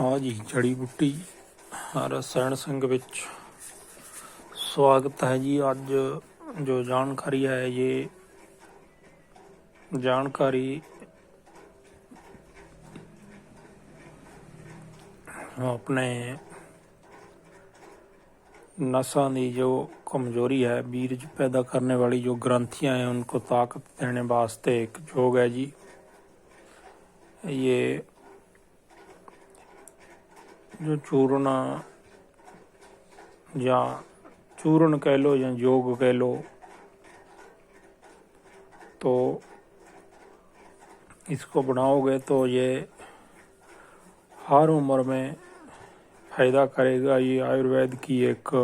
ਹਾਂ ਜੀ ਜੜੀ ਬੂਟੀ ਰਸਾਇਣ ਸੰਘ ਵਿੱਚ स्वागत है जी आज जो जानकारी है ये जानकारी अपने नसा की जो कमजोरी है बीरज पैदा करने वाली जो ग्रंथियां हैं उनको ताकत देने वास्ते एक योग है जी ये जो चूर्ण या चूर्ण कह लो या योग कह लो तो इसको बनाओगे तो ये हर उम्र में फ़ायदा करेगा। ये आयुर्वेद की एक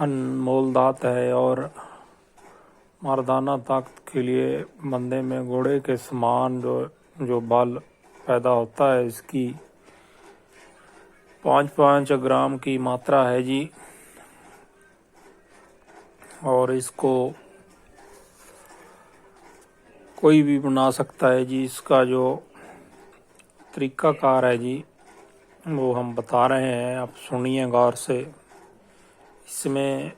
अनमोल दात है और मर्दाना ताकत के लिए बंदे में घोड़े के समान जो जो बल पैदा होता है, इसकी पाँच पाँच ग्राम की मात्रा है जी। और इसको कोई भी बना सकता है जी। इसका जो तरीकाकार है जी, वो हम बता रहे हैं। आप सुनिए गौर से। इसमें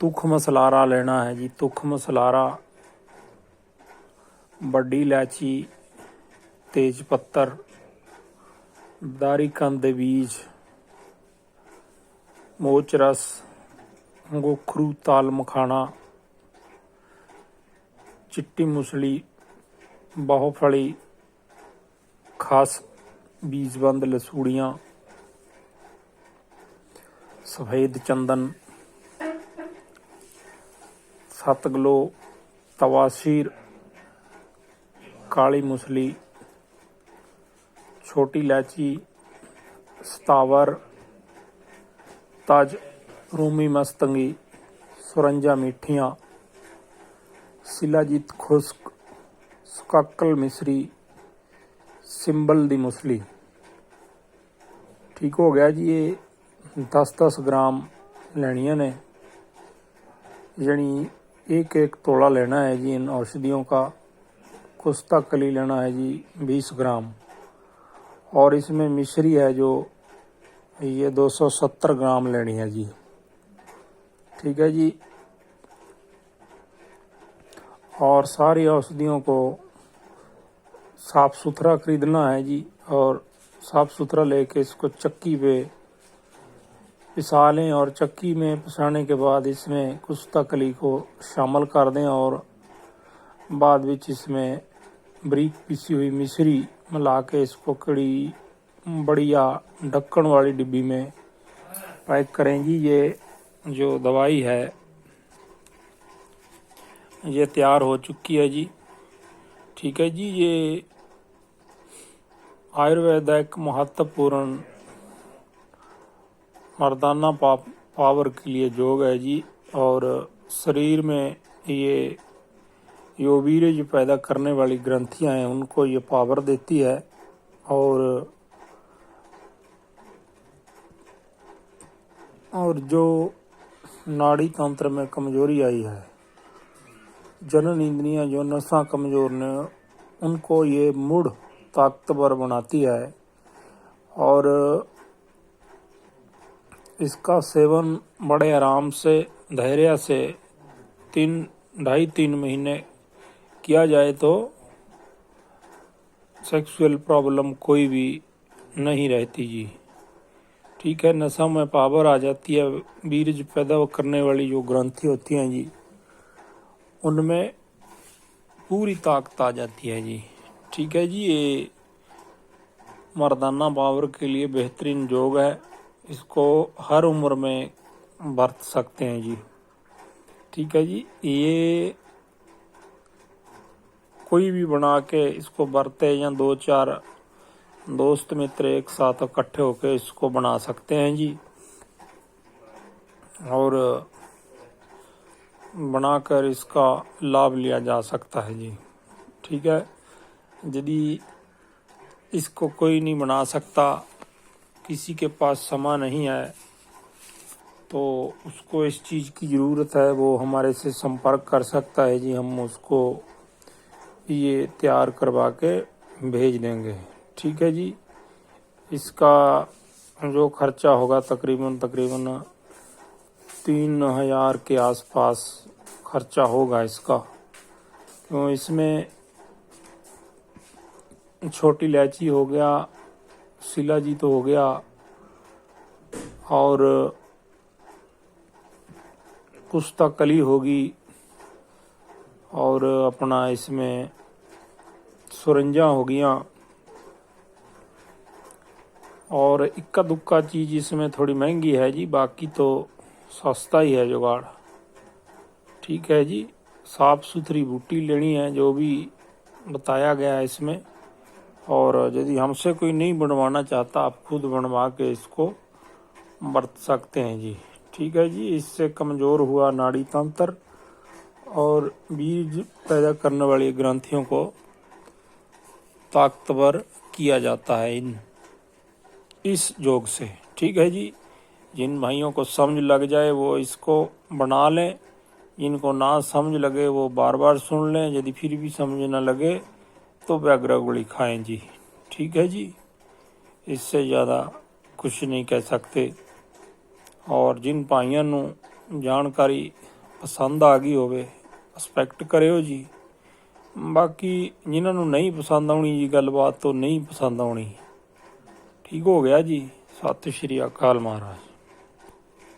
तुख मसलारा लेना है जी। तुख मसलारा बड़ी इलायची, तेज पत्तर ਦਾਰੀ ਦਾਰੀਕੰਦ ਦੇ ਬੀਜ, ਮੋਚ ਰਸ ਗੋਖਰੂ ਤਾਲ ਮਖਾਣਾ, ਚਿੱਟੀ ਮੁਸਲੀ, ਬਹੁ ਫਲੀ, ਖਾਸ ਬੀਜਬੰਦ ਲਸੂੜੀਆਂ, ਸਫੇਦ ਚੰਦਨ, ਸਤਗਲੋ ਤਵਾਸੀਰ ਕਾਲੀ ਮੁਸਲੀ छोटी इलायची सतावर तज रूमी मस्तंगी सुरंजा मिठियाँ शिलाजीत खुश्क सुकाकल मिश्री सिंबल दी मूसली ठीक हो गया जी ये दस दस ग्राम लेनिया ने यानी एक एक तोड़ा लेना है जी इन औषधियों का कुस्ता कली लेना है जी बीस ग्राम और इसमें मिश्री है जो ये 270 ग्राम लेनी है जी। ठीक है जी। और सारी औषधियों को साफ़ सुथरा खरीदना है जी और साफ़ सुथरा लेके इसको चक्की पे पिसा लें और चक्की में पिसाने के बाद इसमें कुश्ता कली को शामिल कर दें और बाद में इसमें बरीक पिसी हुई मिश्री मिला के इसको कड़ी बढ़िया ढक्कन वाली डिब्बी में पैक करें जी ये जो दवाई है ये तैयार हो चुकी है जी ठीक है जी ये आयुर्वेद एक महत्वपूर्ण मर्दाना पा, पावर के लिए योग है जी और शरीर में ये जो वीरज पैदा करने वाली ग्रंथियाँ हैं, उनको ये पावर देती है और और जो नाड़ी तंत्र में कमज़ोरी आई है, जनन इंद्रियाँ जो नसा कमज़ोर ने, उनको ये मुड़ ताकतवर बनाती है और इसका सेवन बड़े आराम से, धैर्य से तीन, ढाई तीन महीने किया जाए तो सेक्सुअल प्रॉब्लम कोई भी नहीं रहती जी। ठीक है, नशा में पावर आ जाती है, बीरज पैदा करने वाली जो ग्रंथि होती हैं जी, उनमें पूरी ताकत आ जाती है जी। ठीक है जी, ये मर्दाना पावर के लिए बेहतरीन योग है, इसको हर उम्र में बरत सकते हैं जी। ठीक है जी, ये कोई भी बना के इसको बरते या दो चार दोस्त मित्र एक साथ इकट्ठे होकर इसको बना सकते हैं जी। और बनाकर इसका लाभ लिया जा सकता है जी। ठीक है? यदि इसको कोई नहीं बना सकता, किसी के पास समा नहीं है तो उसको इस चीज़ की ज़रूरत है, वो हमारे से संपर्क कर सकता है जी। हम उसको ये तैयार करवा के भेज देंगे। ठीक है जी? इसका जो खर्चा होगा तकरीबन तकरीबन तीन हज़ार के आसपास खर्चा होगा इसका। क्यों इसमें छोटी इलायची हो गया शिलाजी तो हो गया, और कुश्ता कली होगी और अपना इसमें सुरंजा हो गया और इक्का दुक्का चीज़ इसमें थोड़ी महँगी है जी, बाकी तो सस्ता ही है जुगाड़। ठीक है जी साफ़ सुथरी बूटी लेनी है, जो भी बताया गया है इसमें। और यदि हमसे कोई नहीं बनवाना चाहता, आप खुद बनवा के इसको बरत सकते हैं जी। ठीक है जी, इससे कमज़ोर हुआ नाड़ी तंत्र। और बीज पैदा करने वाली ग्रंथियों को ताकतवर किया जाता है इन इस योग से ठीक है जी जिन भाइयों को समझ लग जाए वो इसको बना लें जिनको ना समझ लगे वो बार बार सुन लें यदि फिर भी समझ न लगे तो व्याग्रह गोली खाएं जी ठीक है जी इससे ज़्यादा कुछ नहीं कह सकते ਔਰ ਜਿਨ ਭਾਈਆਂ ਨੂੰ ਜਾਣਕਾਰੀ ਪਸੰਦ ਆ ਗਈ ਹੋਵੇ ਰਿਸਪੈਕਟ ਕਰਿਓ ਜੀ। ਬਾਕੀ ਜਿਨ੍ਹਾਂ ਨੂੰ ਨਹੀਂ ਪਸੰਦ ਆਉਣੀ ਜੀ, ਗੱਲਬਾਤ ਤੋਂ ਨਹੀਂ ਪਸੰਦ ਆਉਣੀ। ਠੀਕ ਹੋ ਗਿਆ ਜੀ। ਸਤਿ ਸ਼੍ਰੀ ਅਕਾਲ ਮਹਾਰਾਜ।